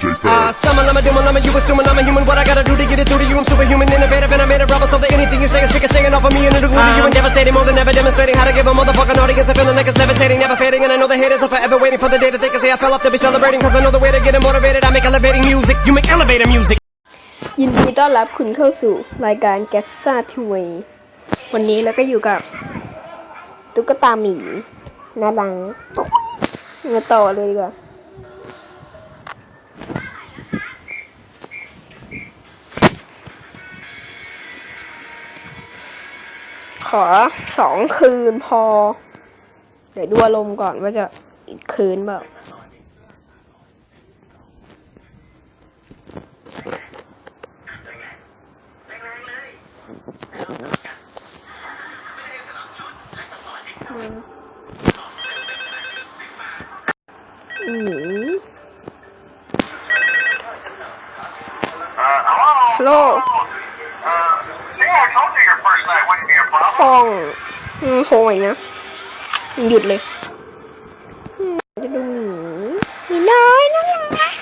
DJ Uh, Fab. summer, lama, doom, lama, you assuming I'm a human. What I gotta do to get it through to you? I'm superhuman, innovative, and I made a rubber so that anything you say is stick a singing off of me and it'll glue to you and devastating. More than ever demonstrating how to give a motherfucking audience a feeling like it's levitating, never fading. And I know the haters are forever waiting for the day that they can say I fell off to be celebrating. Cause I know the way to get it motivated. I make elevating music. You make elevator music. ยินดีต้อนรับคุณเข้าสู่รายการแกสซ่าทีวีวันนี้เราก็อยู่กับ ตุ๊กตาหมีน่ารังมาต่อเลยดีกว่า อสองคืนพอ เดี๋ยวดูอารมณ์ก่อนว่าจะอีกคืนเปล่าอืมฮัลโหล Yeah, I told you your first night wouldn't be a problem. ฟองอืมโทรอีกนะ หยุดเลยจะดูหมีหน้อยน่ารัก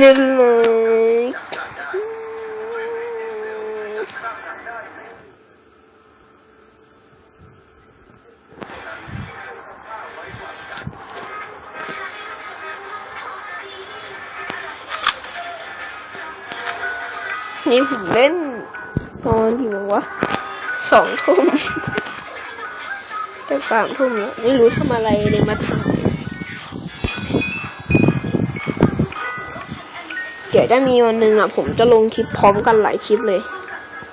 นี่เลยนี่ผมเล่น ตอนที่ว่าสองทุ่มจะสามทุ่มแล้วไม่รู้ทำอะไรเลยมาทำเดี๋ยวจะมีวันหนึ่งอะ ผมจะลงคลิปพร้อมกันหลายคลิปเลย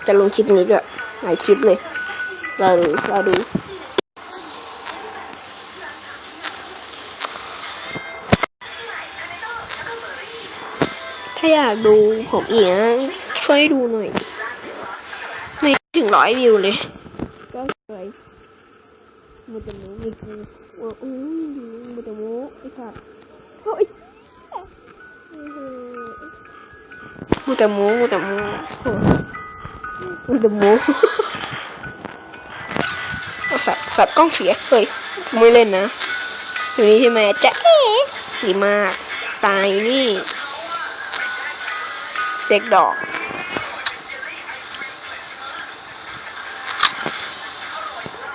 จะลงคลิปนี้ด้วยหลายคลิปเลยเราดูเราดูถ้าอยากดูผมอีกนะช่วยดูหน่อย ร้อยวิวเลย ก็สวยมูตะมูมีกูว่าอู้มูตะมูไอ้สัตว์โอ้ยมูตะมูมูตะมูโอ้มูตะมูเอาสัตว์สัตว์กล้องเสียเฮ้ยไม่เล่นนะอยู่นี่ใช่ไหมจ๊ะเอ๋ดีมาก ตายอยู่นี่ เด็กดอก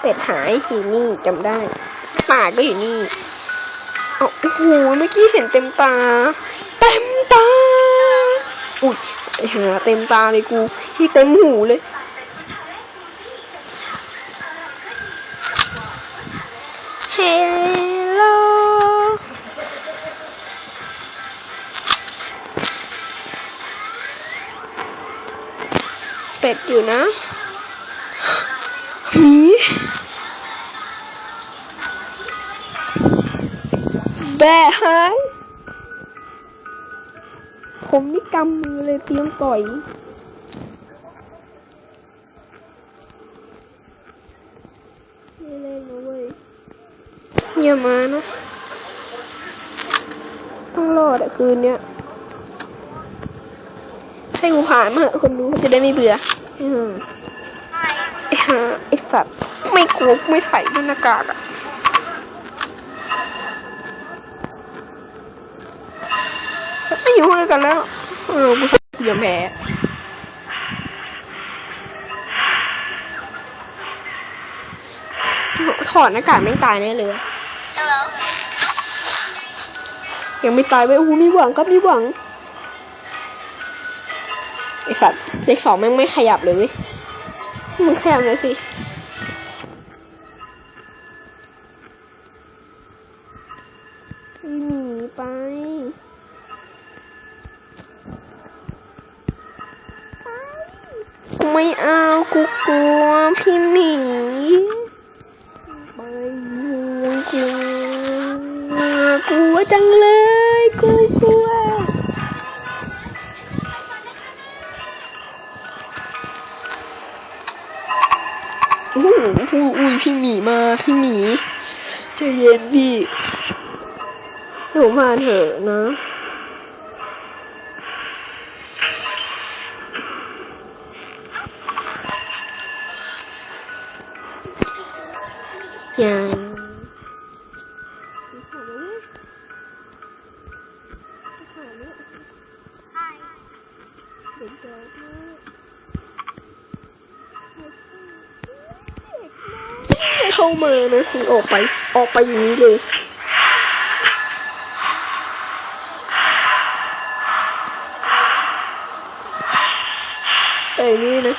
เป็ดหายอยู่นี่จำได้หมาก็อยู่นี่เอาโอ้โหเมื่อกี้เห็นเต็มตา เต็มตา อุ้ยหาเต็มตาเลยกูที่เต็มหูเลยเฮลโลเป็ดอยู่นะ แบะหายผมนี่กำมือเลยเตรียมต่อยไม่เล่นนะเว้ยอย่ามานะ ต้องรอดอะคืนเนี้ย ให้กูผ่านมาคนดูเขาจะได้ไม่เบื่ออืมไอ้ห่าไอ้สัตว์ ไม่กลัวกูไม่ใส่ด้วยหน้ากากอะไม่อยู่ด้วยกันแล้ว เออกูใส่กูยอมแพ้ถอดหน้ากากแม่ตายแน่เลย ยังไม่ตายเว้ยโอ้มีหวังครับมีหวังไอสัตว์เลขสองแม่งไม่ขยับเลยเว้ยมึงขยับหน่อยสิ หนีไป ไม่เอากูกลัวพี่หมีไปกลัวกลัวจังเลยกูกลัวโอ้โหอุ้ยพี่หมีมาพี่หมีใจเย็นพี่ ห้ผมผ่านเถอะนะ ยังเด็กเด็กนะเข้ามานะคุณออกไป ออกไปอย่างนี้เลย นี่นะ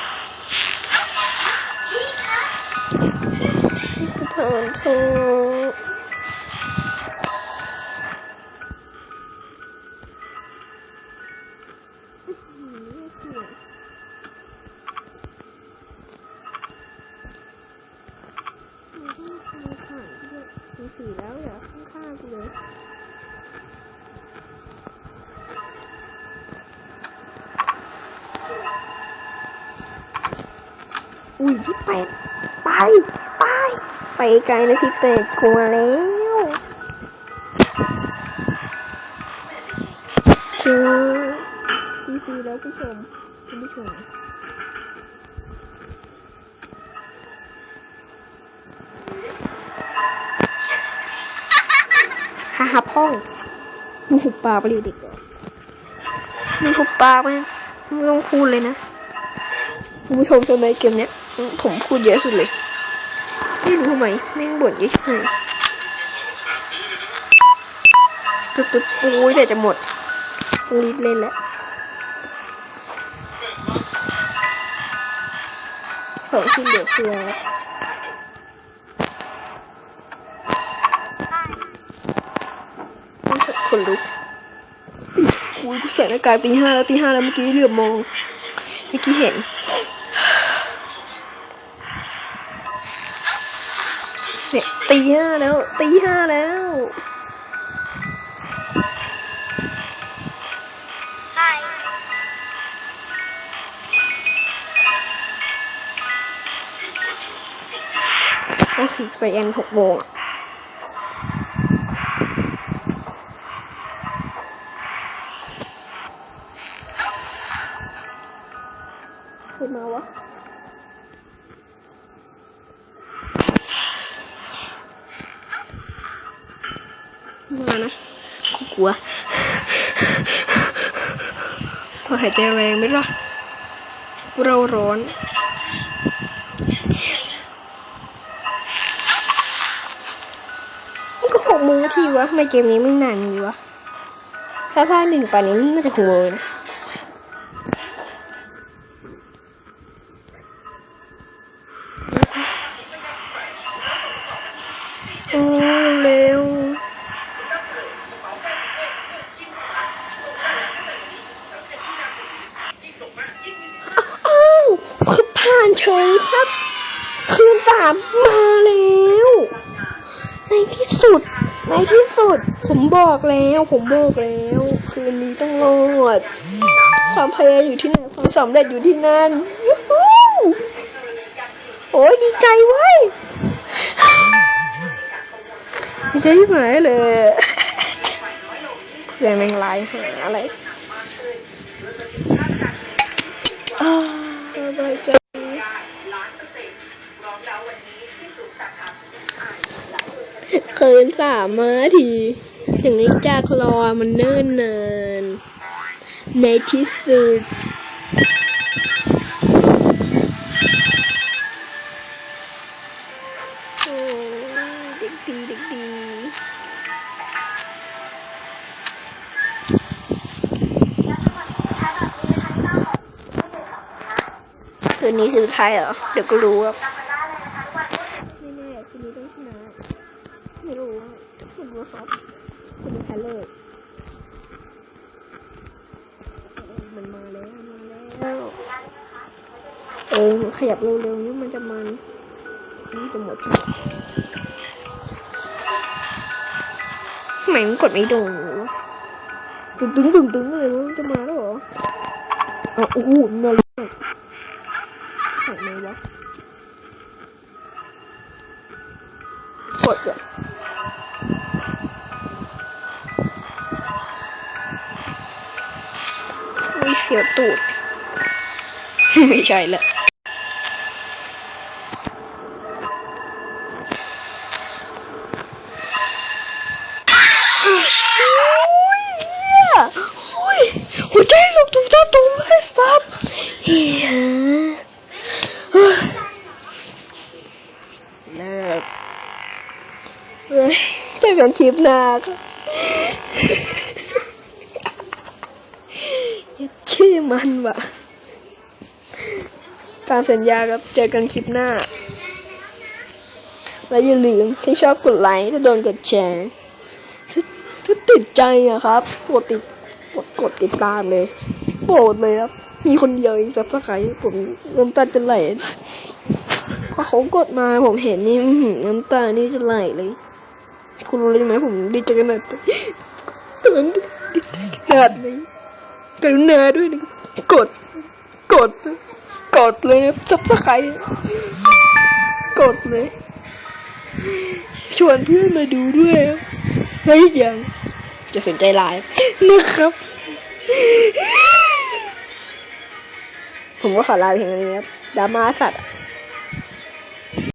ผ่านทษมีสีแล้วเหรอข้างๆเลย อุ้ยพี่เป็ดไปไปไปไกลนะพี่เป็ดกลัวแล้วเจอพีซีแล้วผู้ชมคุณผู้ชมฮ่าฮ่าพ่องมึงหุบปากไปเลยเด็กเหรอมึงหุบปากไหมไม่ต้องพูดเลยนะคุณผู้ชมทำไมเกมเนี้ย ผมพูดเยอะสุดเลย ไม่รู้ทำไมแม่งบ่นเยอะใช่จุดจุดๆโอ้ยเดี๋ยวจะหมดต้องรีบเล่นแล้วสองชิ้นเหลือคืออะไรต้องคนลุกโอ้ยกูใส่หน้ากากตีห้าแล้วตีห้าแล้วเมื่อกี้เหลือบมอง เมื่อกี้เห็น ตีห้าแล้ว ตีห้าแล้วต้องสิใส่แอนหกโมงอะใครมาวะ มานะกูกลัวพอหายใจแรงไหมล่ะเราร้อนมันก็หกโมงนาทีวะทำไมเกมนี้มันนานอยู่วะถ้าพลาดหนึ่งป่านนี้มันจะหกโมงนะ ฉยครับ คืนสามมาแล้ว ในที่สุด ในที่สุด ผมบอกแล้ว ผมบอกแล้ว คืนนี้ต้องรอด ความพยายามอยู่ที่ไหน ความสำเร็จอยู่ที่นั่นยูฮูโอ้ยดีใจเว้ยดีใจที่หมายเลยเพื่อนแมงไลน์หาอะไรอ่าสบายใจ กินสามมาทีถึงนี้จากรอมันเนิ่นนานในที่สุดโอ้เด็กดีเด็กดีคืนนี้คือใครเหรอ เดี๋ยวก็รู้ครับไม่แน่คืนนี้ต้องชนะ ไม่รู้อะ ไม่รู้ครับคืนนี้ใครเลิกเออมันมาแล้วมาแล้วเออขยับเร็วๆนี่มันจะมันนี่จะหมดทำไมมันกดไม่โดนตึงตึงตึงตึงเลยมันจะมาแล้วเหรออ๋อโอ้โหมาแล้วไหนวะกดอะ เสียวตูด ไม่ใช่ละโอ้ยเหี้ยโคหัวใจหลบถูกตาตรงไอ้สัตว์เฮียเฮ้ยนะครับเฮ้ยเจอกันคลิปหน้าครับอย่าชื่อ มันว่ะ ตามสัญญาครับ เจอกันคลิปหน้า และอย่าลืมที่ชอบกดไลค์ถ้าโดนกดแชร์ถ้าติดใจอะครับกดติดกดกดติดตามเลยโปรดเลยครับ มีคนเดียวเองแต่ถ้าใครผมน้ำตาจะไหลพอเขากดมาผมเห็นนี่น้ำตานี่จะไหลเลย คุณรู้ไหมผมดีใจขนาดไหนขนาดนาดไหน กรุณาด้วยนะกด กด กดเลยนะซับสไครต์กดเลย ชวนเพื่อนมาดูด้วยไม่ยังจะสนใจไลน์นะครับ ผมก็ขอลาเพียงนี้ครับดราม่าสัตว์